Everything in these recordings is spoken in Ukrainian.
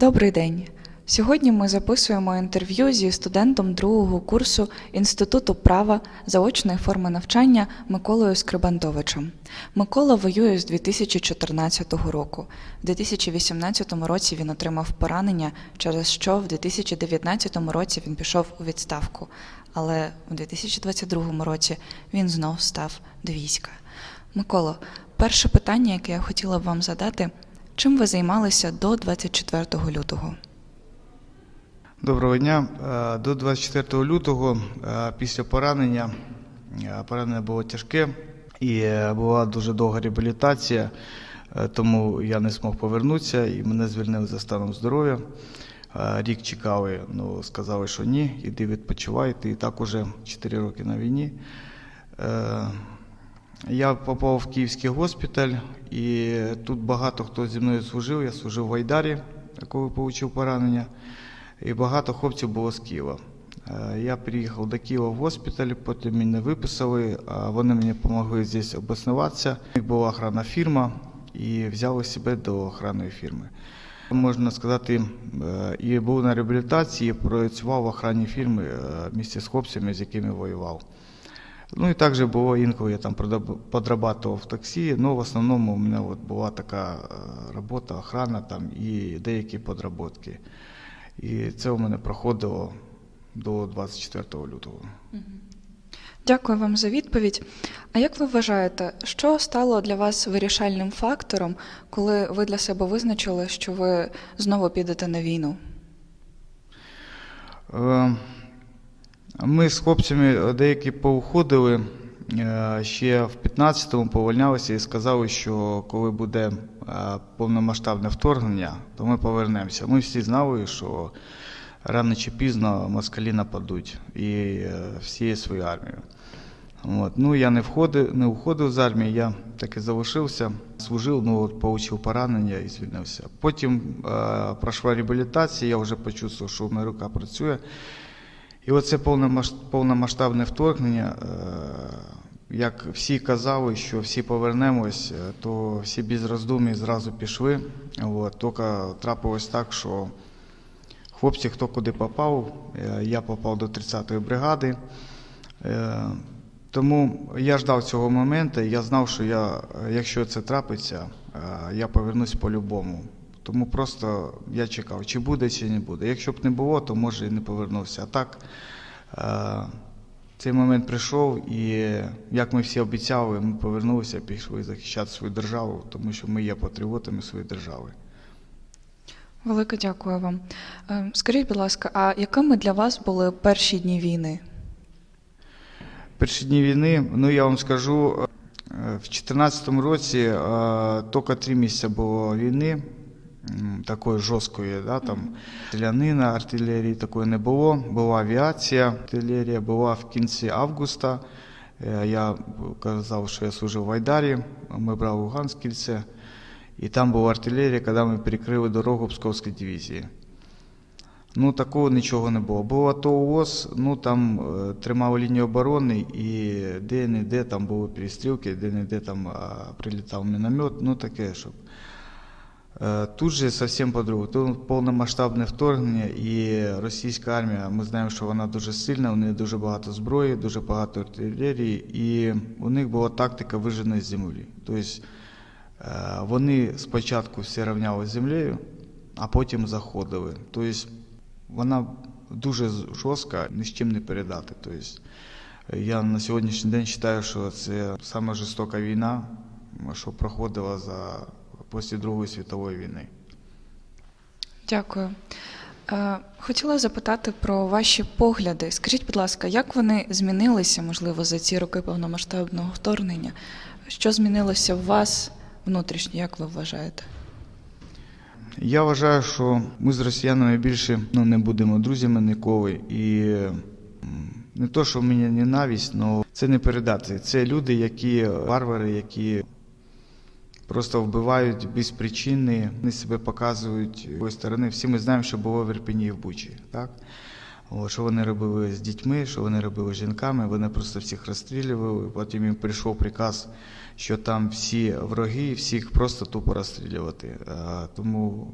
Добрий день. Сьогодні ми записуємо інтерв'ю зі студентом другого курсу Інституту права заочної форми навчання Миколою Скрибантовичем. Микола воює з 2014 року. В 2018 році він отримав поранення, через що в 2019 році він пішов у відставку. Але у 2022 році він знов став до війська. Миколо, перше питання, яке я хотіла б вам задати, чим ви займалися до 24 лютого? Доброго дня. Е, До 24 лютого е, після поранення, е, поранення було тяжке і була дуже довга реабілітація, тому я не змог повернутися і мене звільнили за станом здоров'я. Рік чекали, ну сказали, що ні, іди відпочивай, ти і так уже 4 роки на війні. Я попав в Київський госпіталь, і тут багато хто зі мною служив. Я служив в Айдарі, коли отримав поранення. І багато хлопців було з Києва. Е, Я приїхав до Києва в госпіталь, потім мене виписали, вони мені допомогли здесь обоснуватися. Була охранна фірма і взяли себе до охранної фірми. Можна сказати, е, і був на реабілітації, працював в охранній фірмі е, місті з хлопцями, з якими воював. Ну і також було інколи я там подрабатував в таксі, але в основному у мене от була така е, робота, охрана там і деякі подработки. І це у мене проходило до 24 лютого. Дякую вам за відповідь. А як ви вважаєте, що стало для вас вирішальним фактором, коли ви для себе визначили, що ви знову підете на війну? Е, Ми з хлопцями деякі поуходили е, ще в 15-му повольнялися і сказали, що коли буде е, повномасштабне вторгнення, то ми повернемося. Ми всі знали, що рано чи пізно москалі нападуть і е, всією своєю армією. От. Ну, я не входив, не уходив з армії, я таки залишився, служив, ну от отримав поранення і звільнився. Потім е, пройшла реабілітація, я вже почувствував, що в мене рука працює. І оце повномасштабне вторгнення, е, як всі казали, що всі повернемось, е, то всі без роздумів зразу пішли. От. Тільки трапилось так, що хлопці, хто куди попав, е, я попав до 30-ї бригади. Тому я ждав цього моменту, я знав, що я, якщо це трапиться, я повернусь по-любому. Тому просто я чекав, чи буде, чи не буде. Якщо б не було, то може і не повернувся. А так е, цей момент прийшов, і як ми всі обіцяли, ми повернулися, пішли захищати свою державу, тому що ми є патріотами своєї держави. Велике дякую вам. Е, Скажіть, будь ласка, а якими для вас були перші дні війни? Перші дні війни, ну я вам скажу, е, в 2014 році тільки три місяці було війни, такої жорсткої, да, там стрілянина, артилерії такої не було. Була авіація, артилерія була в кінці августа. Е, Я казав, що я служив в Айдарі, ми брали Луганськ кільце, і там була артилерія, коли ми перекрили дорогу Псковської дивізії. Ну, такого нічого не було. Було АТО УОЗ, ну там е, тримали лінію оборони, і де-не-де там були перестрілки, де-не-де там прилітав міномет, ну таке, щоб. Е, Тут же зовсім по-другому. Тут повномасштабне вторгнення, і російська армія, ми знаємо, що вона дуже сильна, у них дуже багато зброї, дуже багато артилерії, і у них була тактика виженої землі. Тобто е, вони спочатку всі рівняли землею, а потім заходили. Тобто вона дуже жорстка, ні з чим не передати. Тобто, я на сьогоднішній день вважаю, що це саме жорстока війна, що проходила за після Другої світової війни. Дякую. Е, Хотіла запитати про ваші погляди. Скажіть, будь ласка, як вони змінилися, можливо, за ці роки повномасштабного вторгнення? Що змінилося в вас внутрішньо, як ви вважаєте? Я вважаю, що ми з росіянами більше ну, не будемо друзями ніколи. І не то, що в мене ненависть, але це не передати. Це люди, які варвари, які просто вбивають без причини, вони себе показують з сторони. Всі ми знаємо, що було в Ірпені і в Бучі. Так? О, що вони робили з дітьми, що вони робили з жінками, вони просто всіх розстрілювали. Потім їм прийшов приказ, що там всі вороги, всіх просто тупо розстрілювати. Е, Тому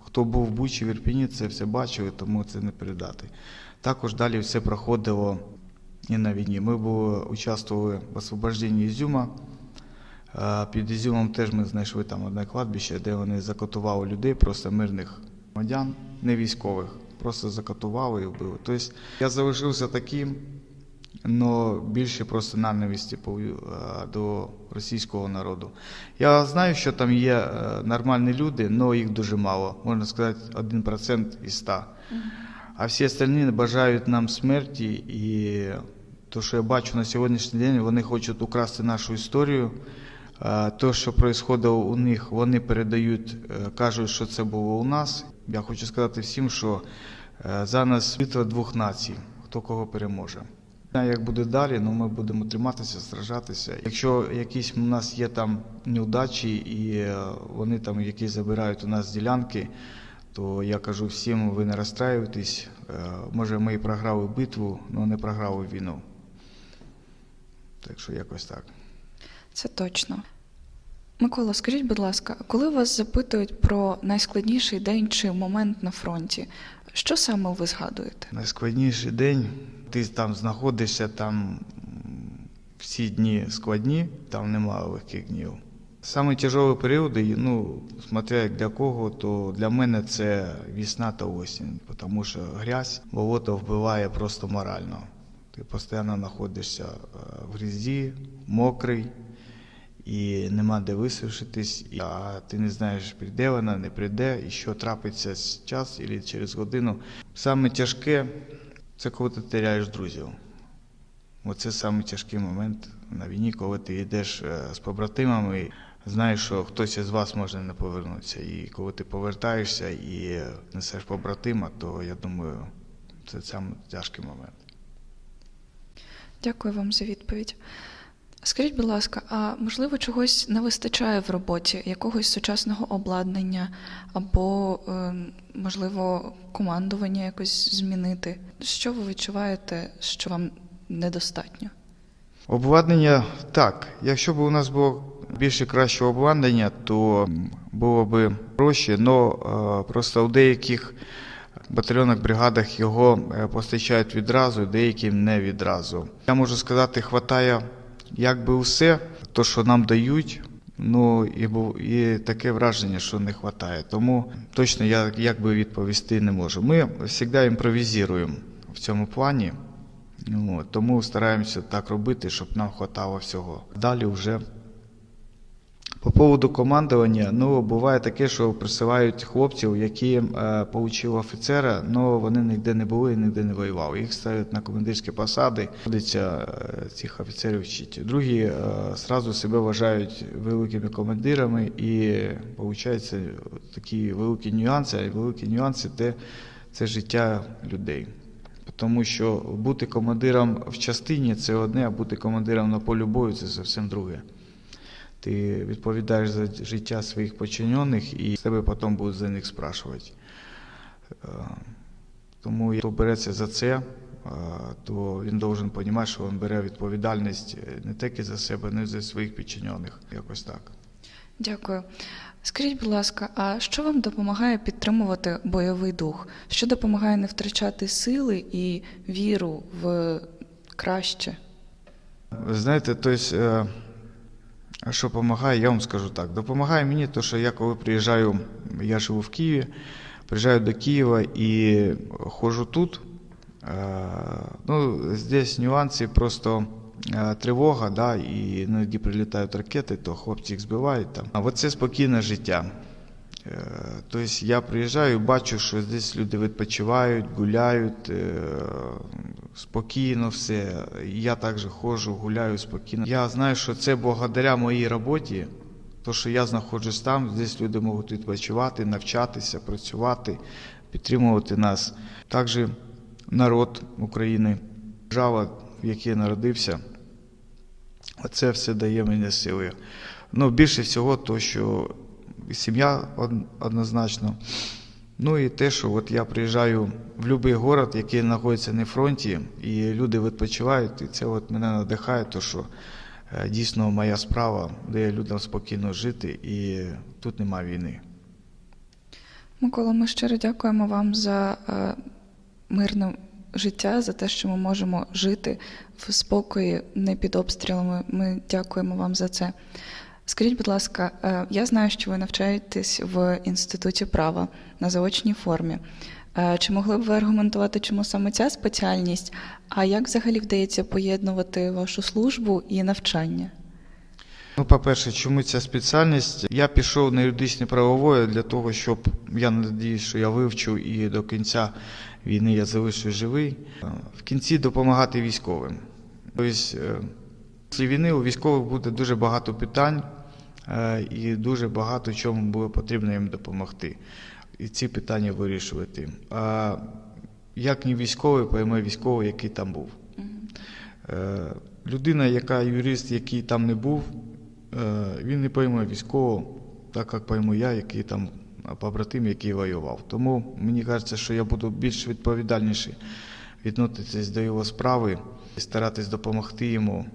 Хто був в Бучі, в Ірпіні, це все бачили, тому це не передати. Також далі все проходило і на війні. Ми були, участвували в освобожденні Ізюма. Під Ізюмом теж ми знайшли там одне кладбище, де вони закатували людей, просто мирних громадян, не військових, просто закатували і вбили. Тобто я залишився таким, але більше просто ненависті е, до російського народу. Я знаю, що там є е, нормальні люди, але їх дуже мало. Можна сказати, 1% із 100. А всі остальні бажають нам смерті, і то, що я бачу на сьогоднішній день, вони хочуть украсти нашу історію. Е, То, що відбувається у них, вони передають, е, кажуть, що це було у нас. Я хочу сказати всім, що е, зараз битва двох націй, хто кого переможе. Як буде далі, але ми будемо триматися, сражатися. Якщо якісь у нас є там неудачі і е, вони там якісь забирають у нас ділянки, то я кажу всім, ви не розстраюйтесь. Може, ми і програли битву, але не програли війну. Так що якось так. Це точно. Микола, скажіть, будь ласка, коли вас запитують про найскладніший день чи момент на фронті, що саме ви згадуєте? Найскладніший день, ти там знаходишся, там всі дні складні, там немає легких днів. Саме тяжові періоди, ну, смотря як для кого, то для мене це весна та осінь, тому що грязь, болото вбиває просто морально. Ти постійно знаходишся е, в грязі, мокрий, і нема де висушитись, а ти не знаєш, прийде вона, не прийде, і що трапиться з час або через годину. Саме тяжке це коли ти теряєш друзів. Оце саме тяжкий момент на війні, коли ти йдеш е, з побратимами, і знаєш, що хтось із вас може не повернутися. І коли ти повертаєшся і несеш побратима, то я думаю, це саме тяжкий момент. Дякую вам за відповідь. Скажіть, будь ласка, а можливо чогось не вистачає в роботі, якогось сучасного обладнання, або, е, можливо, командування якось змінити? Що ви відчуваєте, що вам недостатньо? Обладнання так. Якщо б у нас було більше кращого обладнання, то було б проще, але просто у деяких батальйонах, бригадах його е, постачають відразу, деяким не відразу. Я можу сказати, хватає якби усе, то, що нам дають. Ну і і таке враження, що не вистачає. Тому точно я як би відповісти не можу. Ми завжди імпровізуємо в цьому плані. Ну, тому стараємося так робити, щоб нам хватало всього. Далі вже по поводу командування, ну буває таке, що присилають хлопців, які е, получили офіцера, але вони ніде не були і ніде не воювали. Їх ставлять на командирські посади, ходиться е, цих офіцерів вчити. Другі е, зразу себе вважають великими командирами, і виходить такі великі нюанси, а великі нюанси це, це життя людей. Тому що бути командиром в частині це одне, а бути командиром на полі бою це зовсім друге. Ти відповідаєш за життя своїх подчинених і тебе потім будуть за них спрашувати. Е, Тому хто береться за це, е, то він повинен розуміти, що він бере відповідальність е, не тільки за себе, але й за своїх підчинених. Якось так. Дякую. Скажіть, будь ласка, а що вам допомагає підтримувати бойовий дух? Що допомагає не втрачати сили і віру в краще? Ви знаєте, тобто, що допомагає, я вам скажу так. Допомагає мені, то, що я коли приїжджаю, я живу в Києві, приїжджаю до Києва і ходжу тут. е, Ну, здесь нюанси, просто е, тривога, да, і іноді прилітають ракети, то хлопці їх збивають там. А оце спокійне життя. Е, Тобто я приїжджаю, бачу, що здесь люди відпочивають, гуляють, спокійно все. Я також ходжу, гуляю спокійно. Я знаю, що це благодаря моїй роботі, то, що я знаходжусь там, здесь люди можуть відпочивати, навчатися, працювати, підтримувати нас. Також народ України, держава, в якій я народився, оце все дає мені сили. Ну, більше всього, то, що сім'я од- однозначно. Ну і те, що от я приїжджаю в будь-який город, який знаходиться на фронті, і люди відпочивають, і це от мене надихає, то що е, дійсно моя справа дає людям спокійно жити, і тут немає війни. Микола, ми щиро дякуємо вам за е, мирне життя, за те, що ми можемо жити в спокої, не під обстрілами. Ми дякуємо вам за це. Скажіть, будь ласка, е, я знаю, що ви навчаєтесь в інституті права на заочній формі. Е, Чи могли б ви аргументувати, чому саме ця спеціальність? А як взагалі вдається поєднувати вашу службу і навчання? Ну, по-перше, чому ця спеціальність? Я пішов на юридичне правовое для того, щоб я надіюсь, що я вивчу і до кінця війни я залишусь живий. Е, В кінці допомагати військовим. Тобто, після війни у військових буде дуже багато питань і дуже багато чому буде потрібно їм допомогти. І ці питання вирішувати. А як ні військовий пойме військовий, який там був. Е, Людина, яка юрист, який там не був, е, він не пойме військового, так як пойму я, який там побратим, який воював. Тому мені кажеться, що я буду більш відповідальніший відноситись до його справи і старатись допомогти йому.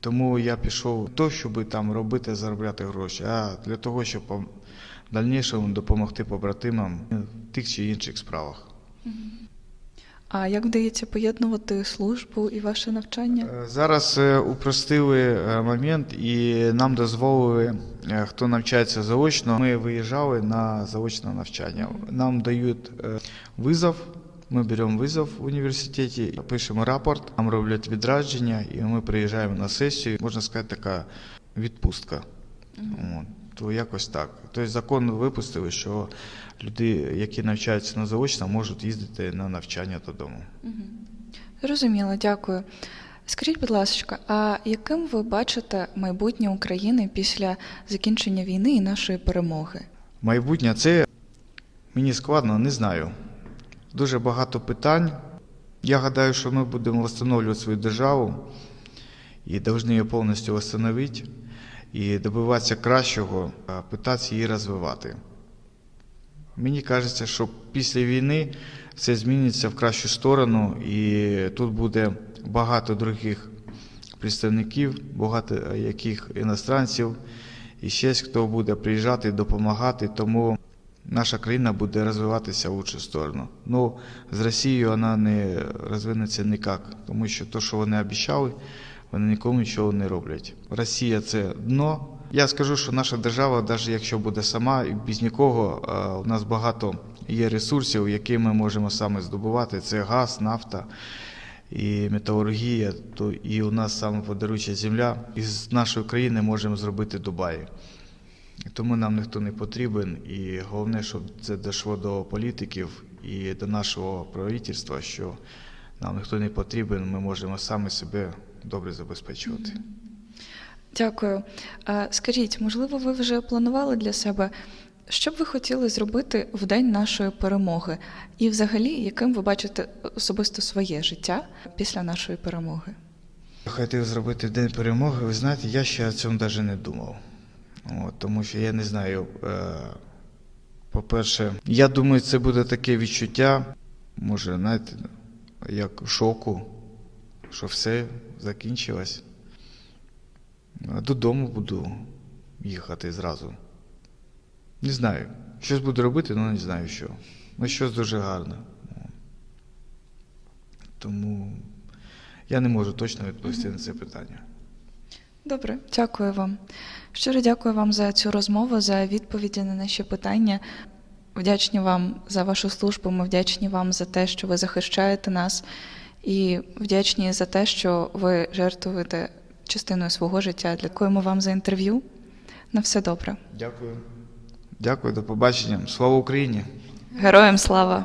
Тому я пішов то, щоб там робити, заробляти гроші, а для того, щоб в дальнішому допомогти побратимам в тих чи інших справах. А як вдається поєднувати службу і ваше навчання? Е, Зараз е, упростили е, момент і нам дозволили, хто навчається заочно, ми виїжджали на заочне навчання. Нам дають визов, ми беремо визов в університеті, пишемо рапорт, нам роблять відрадження, і ми приїжджаємо на сесію. Можна сказати, така відпустка. От. То якось так. Тобто закон випустили, що люди, які навчаються на заочно, можуть їздити на навчання додому. Зрозуміло, дякую. Скажіть, будь ласка, а яким ви бачите майбутнє України після закінчення війни і нашої перемоги? Майбутнє це мені складно, не знаю. Дуже багато питань. Я гадаю, що ми будемо встановлювати свою державу і повинні її повністю встановити і добиватися кращого, а питатися її розвивати. Мені кажеться, що після війни все зміниться в кращу сторону, і тут буде багато других представників, багато яких іностранців, і ще хто буде приїжджати, допомагати. Тому наша країна буде розвиватися в лучшу сторону. Ну, з Росією вона не розвинеться ніяк, тому що те, що вони обіцяли, вони нікому нічого не роблять. Росія це дно. Я скажу, що наша держава, навіть якщо буде сама і без нікого, е, у нас багато є ресурсів, які ми можемо саме здобувати. Це газ, нафта і металургія. То і у нас саме подаруюча земля. Із нашої країни можемо зробити Дубаї. Тому нам ніхто не потрібен, і головне, щоб це дійшло до політиків і до нашого правительства, що нам ніхто не потрібен, ми можемо самі себе добре забезпечувати. Дякую. Скажіть, можливо, ви вже планували для себе, що б ви хотіли зробити в день нашої перемоги? І взагалі, яким ви бачите особисто своє життя після нашої перемоги? Хотів зробити в день перемоги. Ви знаєте, я ще о цьому навіть не думав. От, тому що я не знаю. Е, по-перше, я думаю, це буде таке відчуття, може, знаєте, як шоку, що все закінчилось. Додому буду їхати зразу. Не знаю. Щось буду робити, але не знаю що. Ну, щось дуже гарне. Тому я не можу точно відповісти на це питання. Добре, дякую вам. Щиро дякую вам за цю розмову, за відповіді на наші питання. Вдячні вам за вашу службу. Ми вдячні вам за те, що ви захищаєте нас, і вдячні за те, що ви жертвуєте частиною свого життя. Дякуємо вам за інтерв'ю. На все добре. Дякую. Дякую, до побачення. Слава Україні! Героям слава!